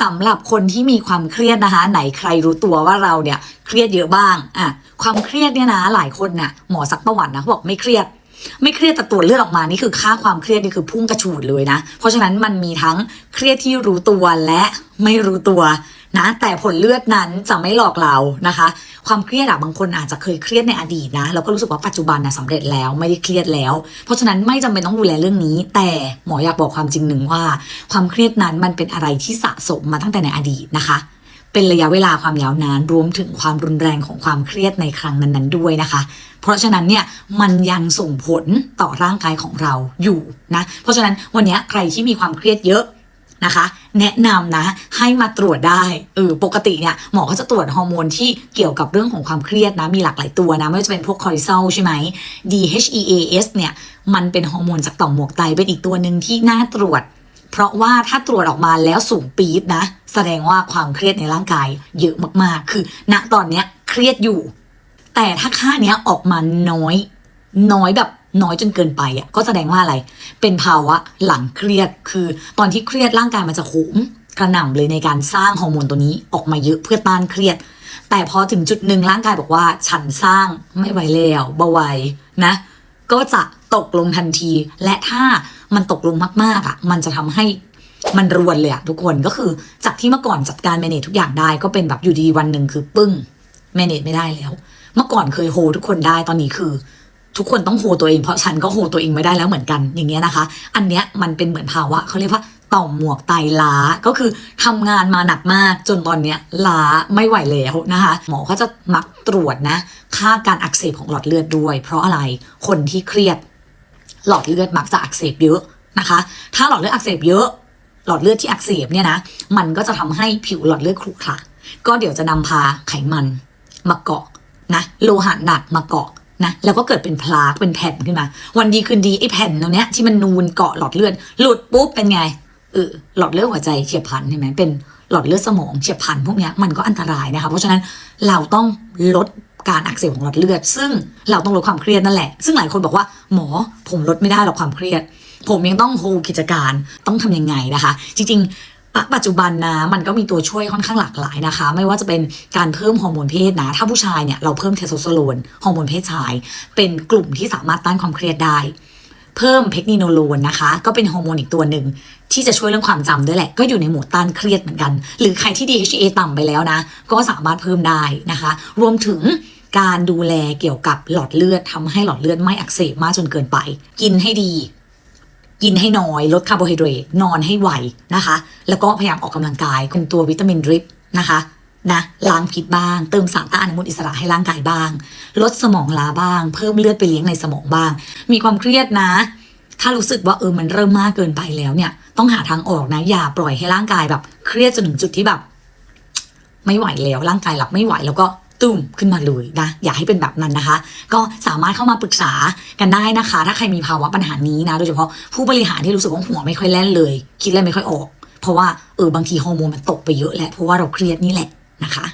สำหรับคนที่มีความเครียดนะคะ ไหนใครรู้ตัวว่าเราเนี่ยเครียดเยอะบ้างอะความเครียดเนี่ยนะหลายคนน่ะหมอสักประวัตินะเขาบอกไม่เครียด ไม่เครียดแต่ตรวจเลือดออกมานี่คือค่าความเครียดนี่คือพุ่งกระฉูดเลยนะ เพราะฉะนั้นมันมีทั้งเครียดที่รู้ตัวและไม่รู้ตัว นะแต่ผลเลือดนั้นจะไม่หลอกเรานะคะ ความเครียดอะบางคนอาจจะเคยเครียดในอดีตนะแล้วก็รู้สึกว่าปัจจุบันนะสำเร็จแล้วไม่ได้เครียดแล้ว เพราะฉะนั้นไม่จำเป็นต้องดูแลเรื่องนี้ แต่หมออยากบอกความจริงหนึ่งว่า ความเครียดนั้นมันเป็นอะไรที่สะสมมาตั้งแต่ในอดีตนะคะ เป็นระยะเวลาความยาวนานรวมถึงความรุนแรงของความเครียดในครั้งนั้นๆด้วยนะคะเพราะฉะนั้นเนี่ยมันยังส่งผลต่อร่างกายของเราอยู่นะ เพราะฉะนั้นวันนี้ใครที่มีความเครียดเยอะ นะคะ แนะนำนะให้มาตรวจได้เออปกติเนี่ยหมอก็จะตรวจฮอร์โมนที่เกี่ยวกับเรื่องของความเครียดนะมีหลากหลายตัวนะไม่ว่าจะเป็นพวกคอร์ติซอลใช่ไหม DHEAS เนี่ยมันเป็นฮอร์โมนจากต่อมหมวกไตเป็นอีกตัวหนึ่งที่น่าตรวจ เพราะว่าถ้าตรวจออกมาแล้วสูงปี๊ดนะ แสดงว่าความเครียดในร่างกายเยอะมากๆ คือ ณตอนเนี้ยเครียดอยู่ แต่ถ้าค่าเนี้ยออกมาน้อย น้อยแบบ น้อยจนเกินไปอะก็แสดงว่าอะไร เป็นภาวะหลังเครียดคือตอนที่เครียดร่างกายมันจะโหมกระหน่ำเลยในการสร้างฮอร์โมนตัวนี้ออกมาเยอะเพื่อต้านเครียด แต่พอถึงจุดหนึ่งร่างกายบอกว่าฉันสร้างไม่ไหวแล้วเบาไหวนะ ก็จะตกลงทันที และถ้ามันตกลงมากๆอะ มันจะทำให้มันรวนเลยอะทุกคนก็คือจากที่เมื่อก่อนจัดการแมเนจทุกอย่างได้ก็เป็นแบบอยู่ดีวันหนึ่งคือปึ้งแมเนจไม่ได้แล้ว เมื่อก่อนเคยโฮทุกคนได้ตอนนี้คือ ทุกคนต้องโฮตัวเองเพราะฉันก็โฮตัวเองไม่ได้แล้วเหมือนกันอย่างเงี้ยนะคะ อันเนี้ยมันเป็นเหมือนภาวะเขาเรียกว่าต่อมหมวกไตล้าก็คือทำงานมาหนักมากจนตอนเนี้ยล้าไม่ไหวแล้วนะคะ หมอก็จะมักตรวจนะค่าการอักเสบของหลอดเลือดด้วย เพราะอะไรคนที่เครียด หลอดเลือดมักจะอักเสบเยอะนะคะ ถ้าหลอดเลือดอักเสบเยอะหลอดเลือดที่อักเสบเนี่ยนะมันก็จะทำให้ผิวหลอดเลือดขรุขระก็เดี๋ยวจะนำพาไขมันมาเกาะนะโลหะหนักมาเกาะ นะแล้วก็เกิดเป็นพลากเป็นแผ่นขึ้นมา วันดีคืนดีไอ้แผ่นตรงเนี้ยที่มันนูนเกาะหลอดเลือดหลุดปุ๊บเป็นไงเออหลอดเลือดหัวใจเฉียบพลันใช่ไหมเป็นหลอดเลือดสมองเฉียบพลันพวกเนี้ยมันก็อันตรายนะคะเพราะฉะนั้นเราต้องลดการอักเสบของหลอดเลือด ซึ่งเราต้องลดความเครียดนั่นแหละ ซึ่งหลายคนบอกว่าหมอผมลดไม่ได้หรอกความเครียด ผมยังต้องโฮกิจการต้องทำยังไงนะคะ จริงๆ ปัจจุบันนะมันก็มีตัวช่วยค่อนข้างหลากหลายนะคะ ไม่ว่าจะเป็นการเพิ่มฮอร์โมนเพศนะ ถ้าผู้ชายเนี่ยเราเพิ่มเทสโทสเตอโรนฮอร์โมนเพศชาย เป็นกลุ่มที่สามารถต้านความเครียดได้ เพิ่มเพกนิโนโลนนะคะ ก็เป็นฮอร์โมนอีกตัวหนึ่งที่จะช่วยเรื่องความจำด้วยแหละ ก็อยู่ในหมวดต้านเครียดเหมือนกัน หรือใครที่ DHA ต่ำไปแล้วนะ ก็สามารถเพิ่มได้นะคะ รวมถึงการดูแลเกี่ยวกับหลอดเลือดทำให้หลอดเลือดไม่อักเสบมากจนเกินไป กินให้ดี กินให้น้อยลดคาร์โบไฮเดรตนอนให้ไหวนะคะ แล้วก็พยายามออกกำลังกายคุมตัววิตามินดริปนะคะนะล้างพิษบ้าง เติมสารต้านอนุมูลอิสระให้ร่างกายบ้าง ลดสมองล้าบ้าง เพิ่มเลือดไปเลี้ยงในสมองบ้าง มีความเครียดนะ ถ้ารู้สึกว่าเออมันเริ่มมากเกินไปแล้วเนี่ย ต้องหาทางออกนะ อย่าปล่อยให้ร่างกายแบบ เครียดจนถึงจุดที่แบบ ไม่ไหวแล้วร่างกายรับไม่ไหวแล้วก็ ตุ้มขึ้นมาเลยนะอย่าให้เป็นแบบนั้นนะคะ ก็สามารถเข้ามาปรึกษากันได้นะคะ ถ้าใครมีภาวะปัญหานี้นะโดยเฉพาะผู้บริหารที่รู้สึกว่าหัวไม่ค่อยแล่นเลย คิดอะไรไม่ค่อยออก เพราะว่าเออบางทีฮอร์โมนมันตกไปเยอะแหละเพราะว่าเราเครียดนี่แหละนะคะ